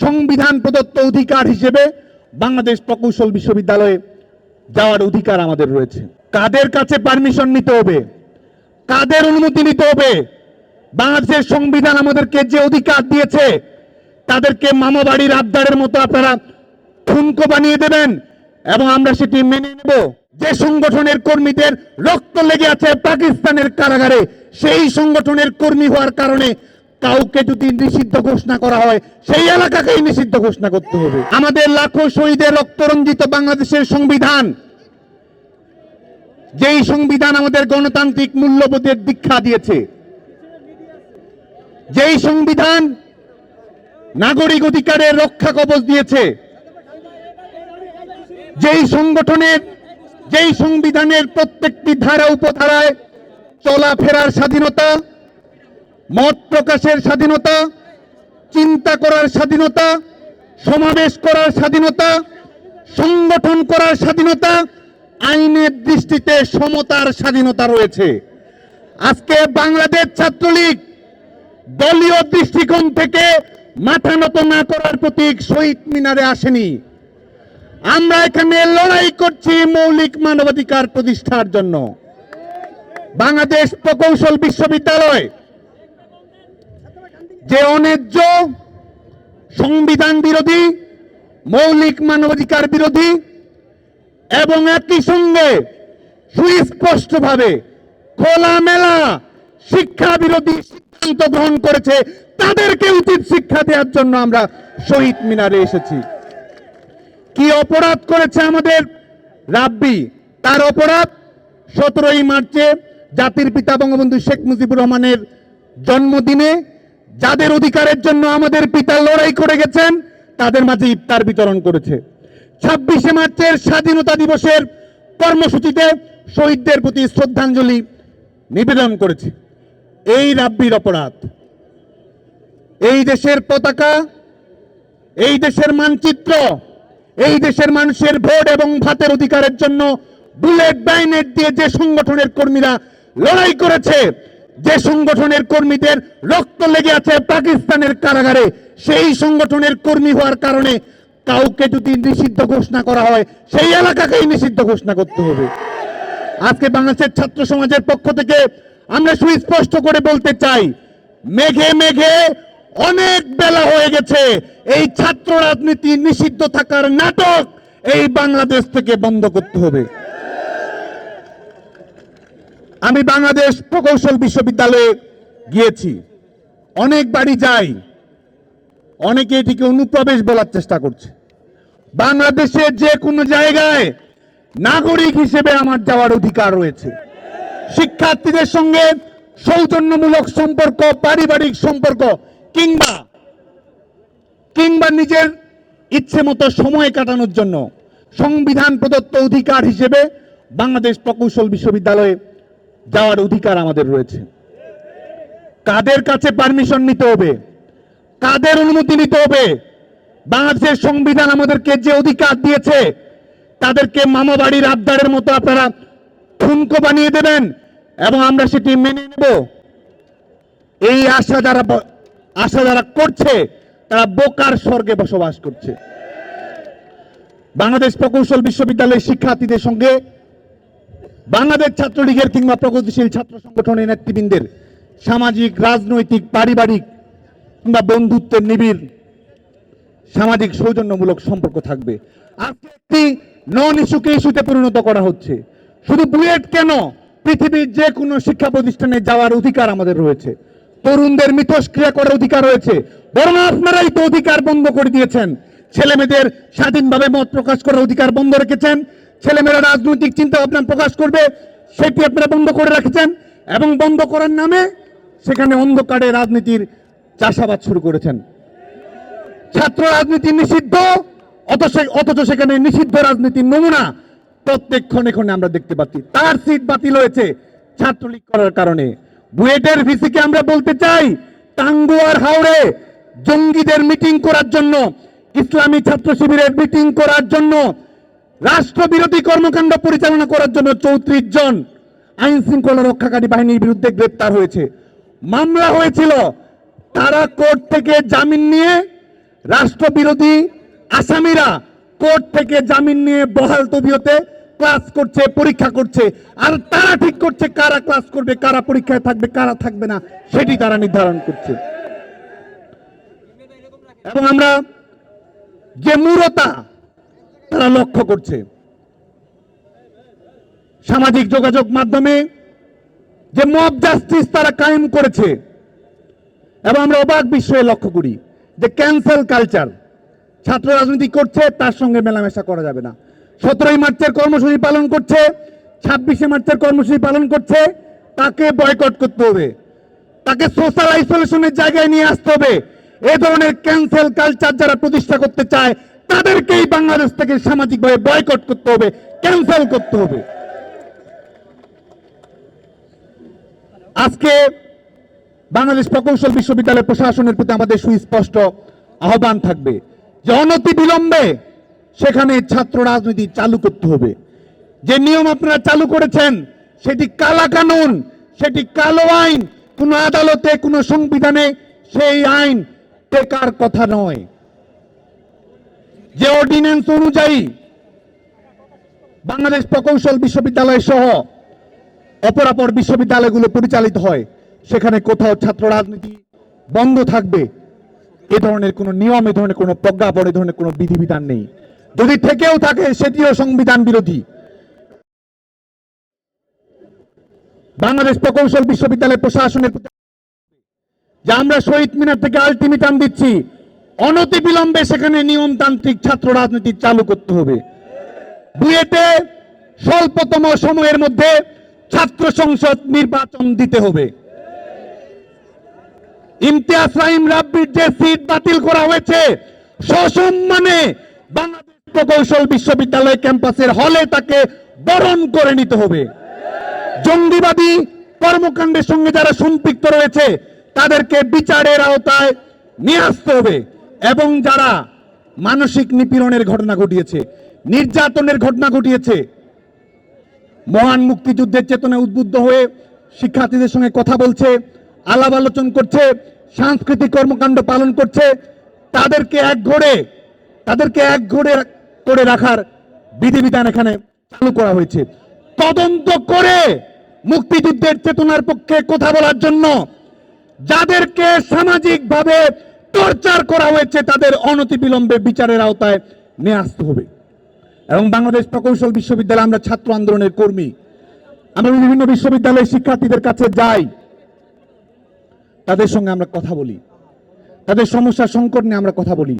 সংবিধান প্রদত্ত অধিকার হিসেবে বাংলাদেশ প্রকৌশল বিশ্ববিদ্যালয়ে যাওয়ার অধিকার আমাদের রয়েছে। কাদের কাছে পারমিশন নিতে হবে? কাদের অনুমতি নিতে হবে? বাংলাদেশের সংবিধান আমাদেরকে যে অধিকার দিয়েছে, তাদেরকে মামা বাড়ির আবদারের মতো আপনারা ঠুনকো বানিয়ে দেবেন এবং আমরা সেটি মেনে নেব। যে সংগঠনের কর্মীদের রক্ত লেগে আছে পাকিস্তানের কারাগারে, সেই সংগঠনের কর্মী হওয়ার কারণে কাউকে যদি নিষিদ্ধ ঘোষণা করা হয়, সেই এলাকাকেই নিষিদ্ধ ঘোষণা করতে হবে। আমাদের লাখো শহীদের রক্তরঞ্জিত বাংলাদেশের সংবিধান, যেই সংবিধান আমাদের গণতান্ত্রিক মূল্যবোধের দীক্ষা দিয়েছে, যেই সংবিধান নাগরিক অধিকারের রক্ষা কবচ দিয়েছে, যেই সংগঠনের, যেই সংবিধানের প্রত্যেকটি ধারা উপধারায় চলাফেরার স্বাধীনতা মত প্রকাশের স্বাধীনতা, চিন্তা করার স্বাধীনতা, সমাবেশ করার স্বাধীনতা, সংগঠন করার স্বাধীনতা, আইনের দৃষ্টিতে সমতার স্বাধীনতা রয়েছে। আজকে বাংলাদেশ ছাত্রলীগ দলীয় দৃষ্টিকোণ থেকে মাথা নত না করার প্রতীক শহীদ মিনারে আসেনি। আমরা এখানে লড়াই করছি মৌলিক মানবাধিকার প্রতিষ্ঠার জন্য। বাংলাদেশ প্রকৌশল বিশ্ববিদ্যালয় যে অন্যায্য সংবিধান বিরোধী, মৌলিক মানবাধিকার বিরোধী এবং একই সঙ্গে সুস্পষ্টভাবে খোলামেলা শিক্ষা বিরোধী সিদ্ধান্ত গ্রহণ করেছে, তাদেরকে উচিত শিক্ষা দেওয়ার জন্য আমরা শহীদ মিনারে এসেছি। কি অপরাধ করেছে আমাদের রাব্বি? তার অপরাধ সতেরোই মার্চে জাতির পিতা বঙ্গবন্ধু শেখ মুজিবুর রহমানের জন্মদিনে যাদের অধিকারের জন্য আমাদের পিতা লড়াই করে গেছেন, তাদের মাঝে ইফতার বিতরণ করেছে। ছাব্বিশে মার্চের স্বাধীনতা দিবসের কর্মসূচিতে শহীদদের প্রতি শ্রদ্ধাঞ্জলি নিবেদন করেছে। এই রাব্বির অপরাধ, এই দেশের পতাকা, এই দেশের মানচিত্র, এই দেশের মানুষের ভোট এবং ভাতের অধিকারের জন্য বুলেট ব্যানেট দিয়ে যে সংগঠনের কর্মীরা লড়াই করেছে যে সংগঠনের কর্মীদের রক্ত লেগে আছে পাকিস্তানের কারাগারে, সেই সংগঠনের কর্মী হওয়ার কারণে কাউকে যদি নিষিদ্ধ ঘোষণা করা হয়, সেই এলাকাকেই নিষিদ্ধ ঘোষণা করতে হবে। আজকে বাংলাদেশের ছাত্র সমাজের পক্ষ থেকে আমরা সুস্পষ্ট করে বলতে চাই, মেঘে মেঘে অনেক বেলা হয়ে গেছে, এই ছাত্র রাজনীতি নিষিদ্ধ থাকার নাটক এই বাংলাদেশ থেকে বন্ধ করতে হবে। আমি বাংলাদেশ প্রকৌশল বিশ্ববিদ্যালয়ে গিয়েছি। অনেক বাড়ি যাই। অনেকে এটিকে অনুপ্রবেশ বলার চেষ্টা করছে। বাংলাদেশের যে কোনো জায়গায় নাগরিক হিসেবে আমার যাওয়ার অধিকার রয়েছে। শিক্ষার্থীদের সঙ্গে সৌজন্যমূলক সম্পর্ক, পারিবারিক সম্পর্ক, কিংবা কিংবা নিজের ইচ্ছে মতো সময় কাটানোর জন্য সংবিধান প্রদত্ত অধিকার হিসেবে বাংলাদেশ প্রকৌশল বিশ্ববিদ্যালয়ে যাওয়ার অধিকার আমাদের রয়েছে। কাদের কাছে পারমিশন নিতে হবে? কাদের অনুমতি নিতে হবে? বাংলাদেশের সংবিধান আমাদেরকে যে অধিকার দিয়েছে, তাদেরকে মামাবাড়ির আবদারের মতো আপনারা ঠুনকো বানিয়ে দেবেন এবং আমরা সেটি মেনে নেব। এই আশা যারা আশা যারা করছে, তারা বোকার স্বর্গে বসবাস করছে। বাংলাদেশ প্রকৌশল বিশ্ববিদ্যালয়ের শিক্ষার্থীদের সঙ্গে বাংলাদেশ ছাত্রলীগের কিংবা প্রগতিশীল ছাত্র সংগঠনের নেতৃবৃন্দের সামাজিক, রাজনৈতিক, পারিবারিক কিংবা বন্ধুত্বের নিবিড় সামাজিক সৌজন্যমূলক সম্পর্ক থাকবে। আজকে একটি নন ইস্যুকে ইস্যুতে পরিণত করা হচ্ছে। শুধু বুয়েট কেন? পৃথিবীর যে কোনো শিক্ষা প্রতিষ্ঠানে যাওয়ার অধিকার আমাদের রয়েছে। তরুণদের মিথস্ক্রিয়া করার অধিকার রয়েছে। বরং আপনারাই তো অধিকার বন্ধ করে দিয়েছেন। ছেলে মেয়েদের স্বাধীনভাবে মত প্রকাশ করার অধিকার বন্ধ রেখেছেন। ছেলেমেয়েরা রাজনৈতিক চিন্তা ভাবনা প্রকাশ করবে, সেটি আপনারা বন্ধ করে রেখেছেন এবং বন্ধ করার নামে সেখানে অন্ধকারে রাজনীতির চাষাবাদ শুরু করেছেন। ছাত্র রাজনীতি নিষিদ্ধ, অথচ অথচ সেখানে নিষিদ্ধ রাজনীতির নমুনা প্রত্যেক ক্ষণে ক্ষণে আমরা দেখতে পাচ্ছি। তার সিট বাতিল হয়েছে ছাত্রলীগ করার কারণে। বুয়েটের ভিসিকে আমরা বলতে চাই, টাঙ্গুয়ার হাওড়ে জঙ্গিদের মিটিং করার জন্য, ইসলামী ছাত্র শিবিরের মিটিং করার জন্য রাষ্ট্রবিরোধী কর্মকাণ্ড পরিচালনা করার জন্য চৌত্রিশ জন আইন শৃঙ্খলা রক্ষাকারী বাহিনীর বিরুদ্ধে গ্রেপ্তার হয়েছে। মামলা হয়েছিল তারা কোর্ট থেকে জামিন নিয়ে রাষ্ট্রবিরোধী আসামিরা কোর্ট থেকে জামিন নিয়ে বহাল তবিয়তে ক্লাস করছে, পরীক্ষা করছে। আর তারা ঠিক করছে কারা ক্লাস করবে, কারা পরীক্ষায় থাকবে, কারা থাকবে না, সেটি তারা নির্ধারণ করছে। এবং আমরা যে মূরতা তারা লক্ষ্য করছে। সামাজিক যোগাযোগ মাধ্যমে যে মব জাস্টিস তারা কায়েম করেছে, এবং আমরা অবাক বিস্ময়ে লক্ষ্য করি যে ক্যান্সেল কালচার, ছাত্র রাজনীতি করছে, তার সঙ্গে মেলামেশা করা যাবে না। সতেরোই মার্চের কর্মসূচি পালন করছে, ছাব্বিশে মার্চের কর্মসূচি পালন করছে, তাকে বয়কট করতে হবে। তাকে সোশ্যাল আইসোলেশনের জায়গায় নিয়ে আসতে হবে। এ ধরনের ক্যান্সেল কালচার যারা প্রতিষ্ঠা করতে চায় তাদেরকেই বাংলাদেশ থেকে সামাজিকভাবে বয়কট করতে হবে ক্যান্সেল করতে হবে। আজকে বাংলাদেশ প্রকৌশল বিশ্ববিদ্যালয় প্রশাসনের প্রতি আমাদের সুস্পষ্ট আহ্বান থাকবে যে অনতি বিলম্বে সেখানে ছাত্র রাজনীতি চালু করতে হবে। যে নিয়ম আপনারা চালু করেছেন, সেটি কালা কানুন, সেটি কালো আইন, কোন আদালতে, কোন সংবিধানে সেই আইন টেকার কথা নয়। যে অর্ডিন্যান্স অনুযায়ী বাংলাদেশ প্রকৌশল বিশ্ববিদ্যালয় সহ অপরাপর বিশ্ববিদ্যালয়গুলো পরিচালিত হয়, সেখানে কোথাও ছাত্র রাজনীতি বন্ধ থাকবে, এ ধরনের কোনো নিয়ম, এ ধরনের কোনো প্রজ্ঞাপন, এ ধরনের কোনো বিধিবিধান নেই। যদি থেকেও থাকে, সেটিও সংবিধান বিরোধী। বাংলাদেশ প্রকৌশল বিশ্ববিদ্যালয় প্রশাসনের যে আমরা শহীদ মিনার থেকে আলটিমেটাম দিচ্ছি অনতি বিলম্বে সেখানে নিয়মতান্ত্রিক ছাত্র রাজনীতি চালু করতে হবে। বুয়েটে স্বল্পতম সময়ের মধ্যে ছাত্র সংসদ নির্বাচন দিতে হবে। ইমতিয়াজ রাহিম রাব্বির যে সিট বাতিল করা হয়েছে, সসম্মানে বাংলাদেশ প্রকৌশল বিশ্ববিদ্যালয় ক্যাম্পাসের হলে তাকে বরণ করে নিতে হবে। জঙ্গিবাদী কর্মকাণ্ডের সঙ্গে যারা সম্পৃক্ত রয়েছে, তাদেরকে বিচারের আওতায় নিয়ে আসতে হবে। এবং যারা মানসিক নিপীড়নের ঘটনা ঘটিয়েছে, নির্যাতনের ঘটনা ঘটিয়েছে, মহান মুক্তিযুদ্ধের চেতনায় উদ্বুদ্ধ হয়ে শিক্ষার্থীদের সঙ্গে কথা বলছে, আলাপ আলোচন করছে, সাংস্কৃতিক কর্মকাণ্ড পালন করছে, তাদেরকে এক ঘরে তাদেরকে এক ঘরে করে রাখার বিধিবিধান এখানে চালু করা হয়েছে। তদন্ত করে মুক্তিযুদ্ধের চেতনার পক্ষে কথা বলার জন্য যাদেরকে সামাজিকভাবে টর্চার করা হয়েছে তাদের অনতিবিলম্বে বিচারের আওতায় নিয়ে আসতে হবে। এবং বাংলাদেশ প্রকৌশল বিশ্ববিদ্যালয়ে আমরা ছাত্র আন্দোলনের কর্মী। আমরা বিভিন্ন বিশ্ববিদ্যালয়ের শিক্ষার্থীদের কাছে যাই। তাদের সঙ্গে আমরা কথা বলি। তাদের সমস্যা সংকট নিয়ে আমরা কথা বলি।